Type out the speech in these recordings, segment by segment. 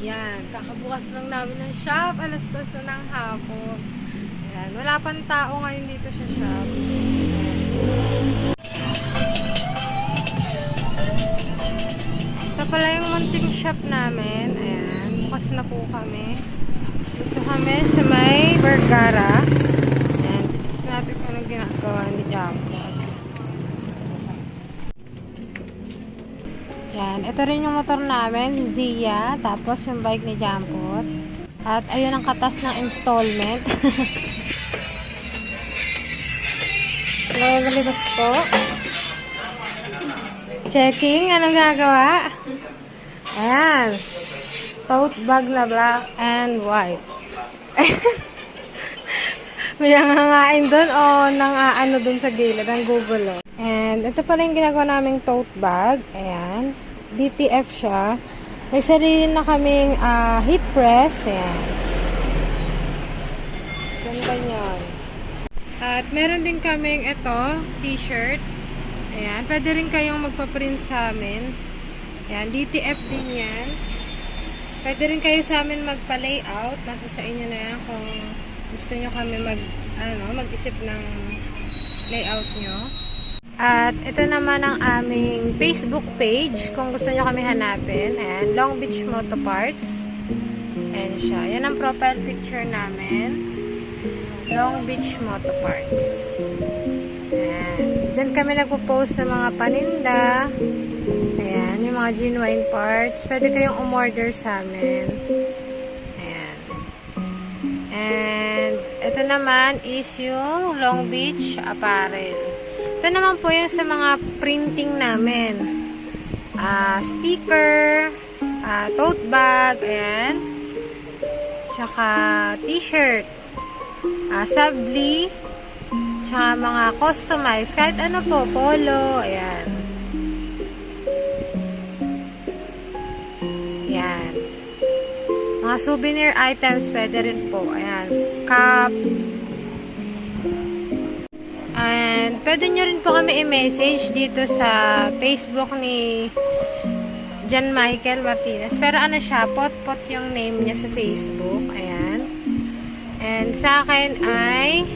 Yan, kakabukas lang namin ng shop, alas 10 na ng hapon. Yan, wala pang tao ngayon dito sa shop. Ito pala yung munting shop namin. Ayan, bukas na po kami. Dito kami sa may Vergara. Ayan, check natin kung anong ginagawa ni Japo. Yan, ito rin yung motor namin, si Zia. Tapos yung bike ni Jampot. At ayun ang katas ng installment. Nalilibas po. Checking, anong gagawa? Ayan. Tote bag na black and white. May nangangain doon o nang ano doon sa gilid ng Google. Oh. And ito pala yung ginagawa naming tote bag. Ayan. DTF siya. May sarili na kaming ah, heat press. Ayan. Ganda niyan. At meron din kaming ito, t-shirt. Ayan. Pwede rin kayong magpa-print sa amin. Ayan. DTF din yan. Pwede rin kayo sa amin magpa-layout. Nasa sa inyo na yan kung gusto nyo kami mag, ano, mag-isip ng layout nyo. At ito naman ang aming Facebook page kung gusto nyo kami hanapin. Ayan, Long Beach Moto Parts. Ayan siya. Yan ang profile picture namin. Long Beach Moto Parts. Ayan. Diyan kami nagpo-post ng mga paninda. Ayan, yung mga genuine parts. Pwede kayong umorder sa amin. Ayan. And ito naman is yung Long Beach Apparel. Ito naman po yung sa mga printing namin. Ah, sticker, ah, tote bag, ayan. Tsaka t-shirt, ah, sabli, tsaka mga customized, kahit ano po, polo, ayan. Ayan. Mga souvenir items, pwede rin po. Ayan. Cup. And pwede nyo rin po kami i-message dito sa Facebook ni John Michael Martinez. Pero ano siya, pot-pot yung name niya sa Facebook. Ayan. And sa akin ay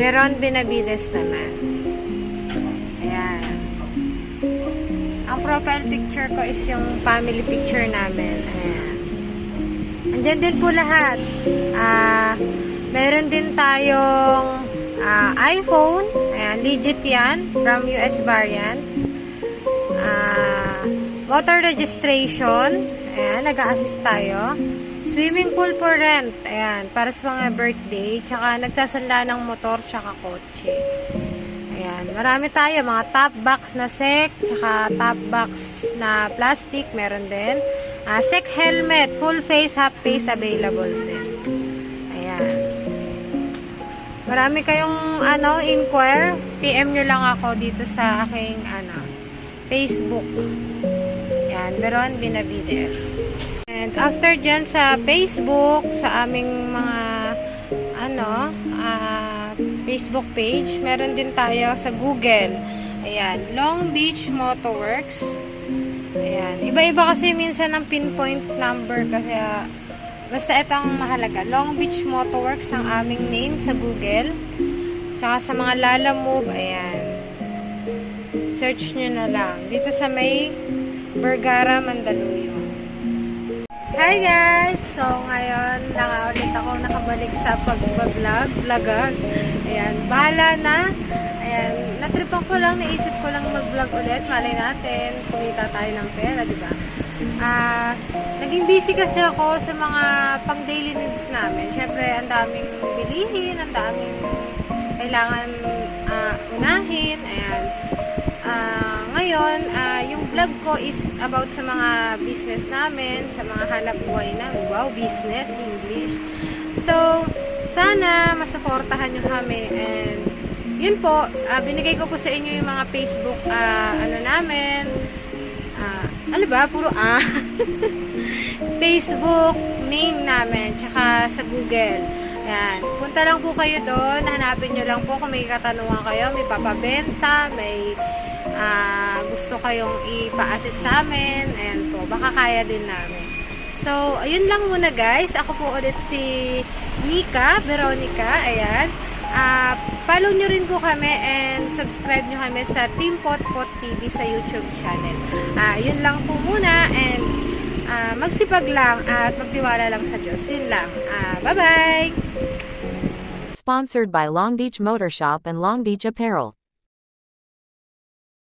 Veron Benavides naman. Ayan. Ang profile picture ko is yung family picture namin. Ayan. Andyan din po lahat. Ah, meron din tayong ah, iPhone. Ayan, legit yan. From US variant. Ah, water registration. Ayan, nag-a-assist tayo. Swimming pool for rent. Ayan, para sa mga birthday. Tsaka nagsasanla ng motor, tsaka kotse. Ayan, marami tayo. Mga top box na sec, tsaka top box na plastic, meron din. Ah, sec helmet, full face, half face, available din. Ayan. Marami kayong, ano, inquire. PM nyo lang ako dito sa aking, ano, Facebook. Ayan, Veron Benavides. And after dyan sa Facebook, sa aming mga, ano, ah, Facebook page. Meron din tayo sa Google. Ayan, Long Beach Motorworks. Ayan, iba-iba kasi minsan ang pinpoint number kasi basta itong mahalaga. Long Beach Motorworks ang aming name sa Google. Tsaka sa mga Lala Move, ayan. Search nyo na lang. Dito sa may Vergara, Mandaluyong. Hi guys! So ngayon lang ulit ako nakabalik sa pagbablog, vlogger. Ayan, bahala na. Ayan, natripan ko lang, naisip ko lang mag-vlog ulit. Malay natin, kumita tayo ng pera, di ba? Ah, naging busy kasi ako sa mga pang daily needs namin. Syempre, ang daming bilihin, ang daming kailangan ah, unahin. Ayan. Ah, ngayon, ah, yung vlog ko is about sa mga business namin, sa mga hanap buhay namin. Wow, business, English. So, sana masuportahan nyo kami and yun po, ah, binigay ko po sa inyo yung mga Facebook ah, ano namin. Ah, ano ba? Puro ah. Facebook name namin, tsaka sa Google. Yan. Punta lang po kayo doon. Hanapin nyo lang po kung may katanungan kayo. May papabenta, may ah, gusto kayong ipa-assist sa amin, ayan po, baka kaya din namin. So, ayun lang muna guys. Ako po ulit si Nika, Veronica, ayan. Ah, follow nyo rin po kami and subscribe nyo kami sa Team Potpot TV sa YouTube channel. Ah, yun lang po muna and ah, magsipag lang at magtiwala lang sa Diyos. Yun lang. Ah, bye-bye! Sponsored by Long Beach Motor Shop and Long Beach Apparel.